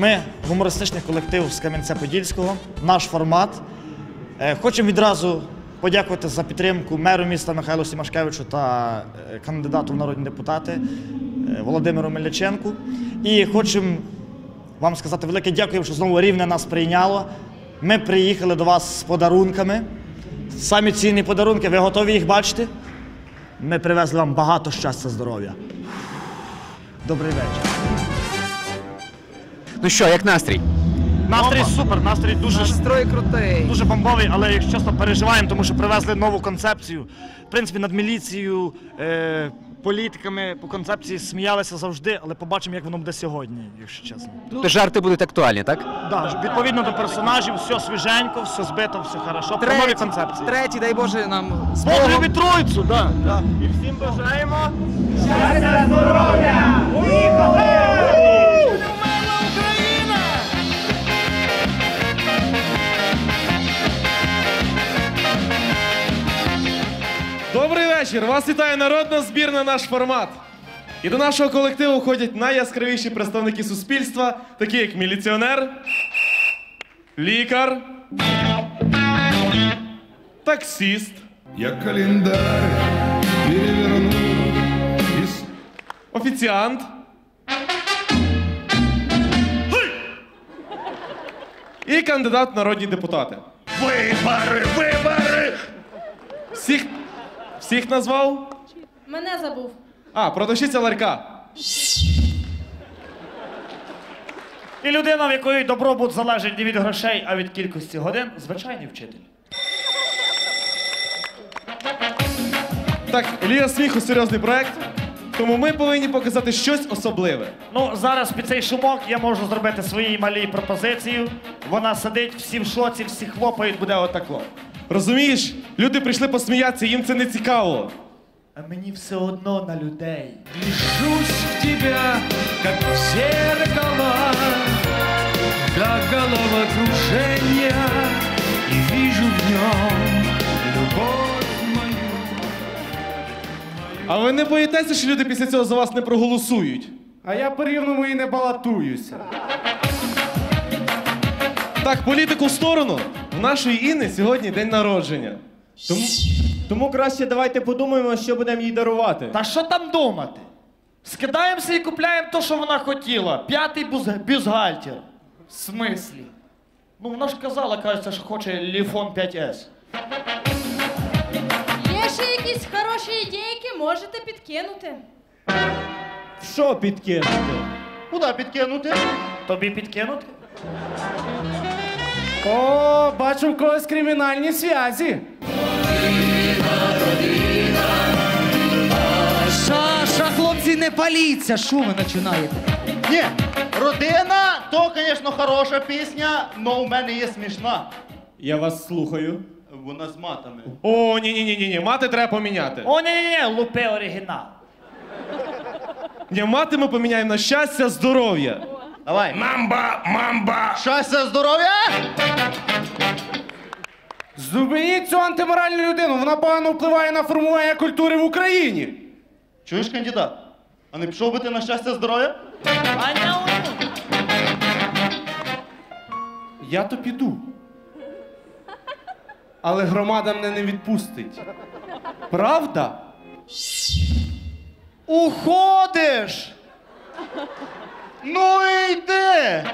Ми гумористичний колектив з Кам'янця-Подільського, наш формат. Е, Хочемо відразу подякувати за підтримку меру міста Михайлу Сімашкевичу та е, кандидату в народні депутати е, Володимиру Мельниченку. І хочемо вам сказати велике дякую, що знову рівне нас прийняло. Ми приїхали до вас з подарунками. Самі цінні подарунки, ви готові їх бачити? Ми привезли вам багато щастя, здоров'я. Добрий вечір. Ну що, як настрій? Настрій супер, настрій дуже Настрой крутий. дуже бомбовий, але якщо чесно переживаємо, тому що привезли нову концепцію. В принципі, над міліцією, е, політиками по концепції сміялися завжди, але побачимо, як воно буде сьогодні, якщо чесно. То жарти будуть актуальні, так? Да, відповідно до персонажів, все свіженько, все збито, все хорошо. Про нові Третій, концепції. третій, дай Боже, нам Бог змогу. любить троїцю, да. да. І всім бажаємо. здоров'я! Добрий вечір! Вас вітає народна збірна наш формат. І до нашого колективу входять найяскравіші представники суспільства, такі як міліціонер, лікар, таксіст, Я календарь переверну и офіціант. І кандидат в народні депутати. Вибори, вибори! Всіх, всіх назвав? Мене забув. А, продавщиця ларька. І людина, в якої добробут залежить не від грошей, а від кількості годин, звичайний вчитель. Так, Лія сміху серйозний проект, тому ми повинні показати щось особливе. Ну, зараз під цей шумок я можу зробити своїй малій пропозицію. Вона сидить, всі в шоці, всі хлопають, буде отако. Розумієш, люди прийшли посміятися, їм це не цікаво. А мені все одно на людей. Вжусь в тебя, как в зеркало, до головокружения, и вижу в нем любовь мою. А ви не боїтеся, що люди після цього за вас не проголосують? А я по рівному і не балотуюся. Так, політику в сторону. В нашої Інни сьогодні день народження. Тому, тому краще давайте подумаємо, що будемо їй дарувати. Та що там думати? Скидаємося і купляємо те, що вона хотіла. П'ятий буз- бюстгальтер. В смислі? Ну, вона ж казала, кажеться, що хоче Ліфон 5С. Є ще якісь хороші ідейки, можете підкинути. Що підкинути? Куди підкинути? Тобі підкинути? О, бачу в когось кримінальні зв'язі. Саша, хлопці, не паліться, що ви починаєте? Ні, родина, то, звісно, хороша пісня, але у мене є смішна. Я вас слухаю. Вона з матами. О, ні, ні, ні, ні, ні. Мати треба поміняти. О, ні, ні, ні, лупи оригінал. Ні, мати ми поміняємо на щастя, здоров'я. Давай. Мамба, мамба! Щастя, здоров'я! Зупиніть цю антиморальну людину, вона погано впливає на формування культури в Україні. Чуєш, кандидат? А не пішов би ти на щастя, здоров'я? Я то піду. Але громада мене не відпустить. Правда? Уходиш! Ну йди!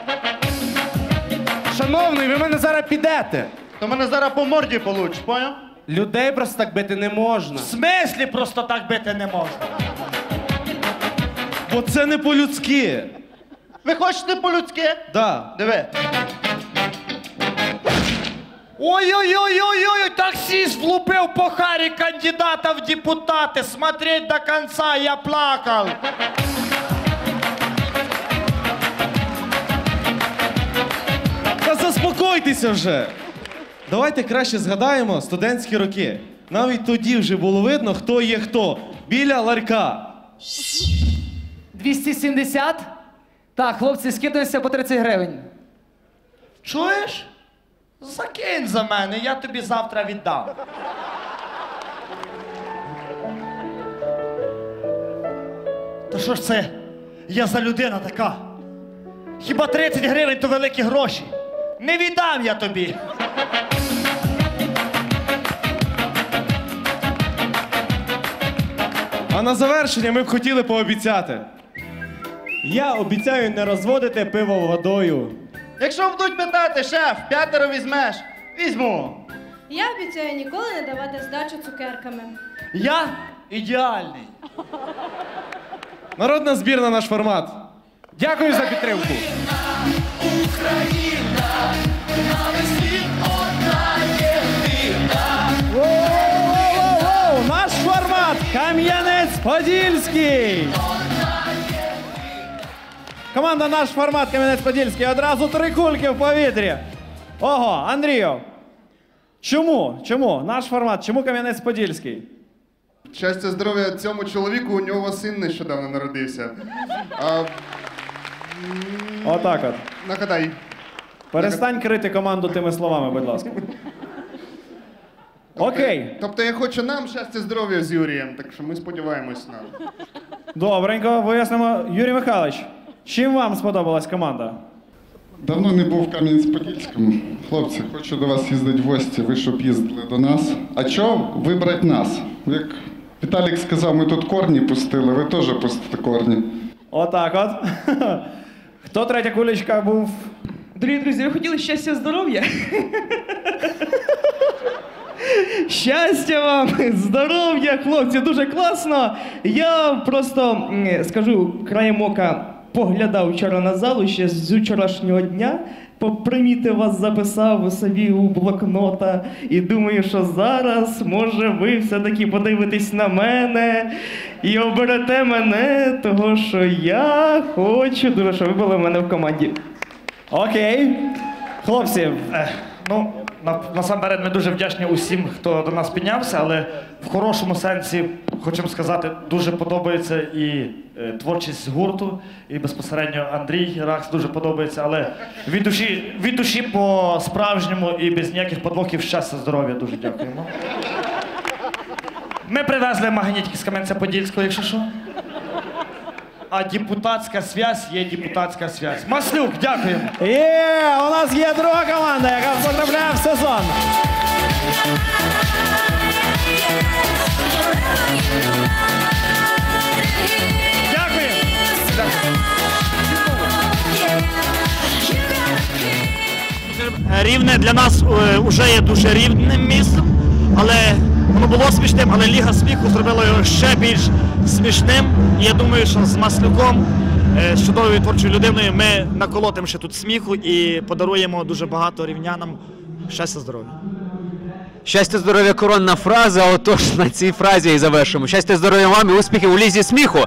Шановний, ви мене зараз підете. То мене зараз по морді получиш, поняв? Людей просто так бити не можна. В смислі просто так бити не можна. Бо це не по-людськи. Ви хочете по-людськи? Да. Диви. Ой-ой-ой-ой-ой, таксист влупив по харі кандидата в депутати. Смотреть до конца, я плакав. Заспокойтеся вже. Давайте краще згадаємо студентські роки. Навіть тоді вже було видно, хто є хто. Біля ларька. 270? Так, хлопці, скидаємося по 30 гривень. Чуєш? Закинь за мене, я тобі завтра віддам. То що ж це? Я за людина така. Хіба 30 гривень то великі гроші? Не віддам я тобі. А на завершення ми б хотіли пообіцяти. Я обіцяю не розводити пиво водою. Якщо будуть питати, шеф, п'ятеро візьмеш, візьму. Я обіцяю ніколи не давати здачу цукерками. Я ідеальний. Народна збірна наш формат. Дякую за підтримку. Воу-воу-воу-воу! Кам'янець-Подільський! Команда наш формат Кам'янець-Подільський. Одразу три кульки в повітрі. Ого, Андрію. Чому? Чому? Наш формат, чому Кам'янець-Подільський? Щастя, здоров'я цьому чоловіку, у нього син нещодавно народився. А, Отак от. нагадай. Перестань крити команду тими словами, будь ласка. Окей, Тобто я хочу нам щастя, здоров'я з Юрієм, так що ми сподіваємось на. добренько, вияснимо. Юрій Михайлович, чим вам сподобалась команда? Давно не був в Кам'янець-Подільському. Хлопці, хочу до вас їздити в гості, ви щоб їздили до нас. А чого вибрати нас? Як Віталік сказав, ми тут корні пустили, ви теж пустите корні. Отак от. Хто третя кулечка був? Дорогі друзі, ви хотіли щастя, здоров'я? Щастя вам, здоров'я, хлопці, дуже класно. Я просто скажу краєм ока поглядав вчора на залу ще з вчорашнього дня. Попримітив вас, записав собі у блокнота і думаю, що зараз може ви все-таки подивитесь на мене і оберете мене, того що я хочу дуже, щоб ви були в мене в команді. Окей. Хлопці, Е, ну, насамперед ми дуже вдячні усім, хто до нас піднявся, але в хорошому сенсі хочемо сказати, дуже подобається і е, творчість гурту, і безпосередньо Андрій Ракс дуже подобається, але від душі, від душі по-справжньому і без ніяких подвохів щастя, здоров'я дуже дякуємо. Ми привезли магнітики з Кам'янця-Подільського, якщо що. А депутатська связь є депутатська связь. Маслюк, дякуємо. є, у нас є друга команда, яка потрапляє в сезон. Дякую. Рівне для нас вже є дуже рівним місцем, але воно було смішним, але Ліга сміху зробила його ще більш смішним. І я думаю, що з Маслюком, е, з чудовою творчою людиною, ми наколотимо ще тут сміху і подаруємо дуже багато рівнянам щастя, здоров'я. Щастя, здоров'я, коронна фраза. Отож, на цій фразі і завершимо. Щастя, здоров'я вам і успіхів у лізі сміху.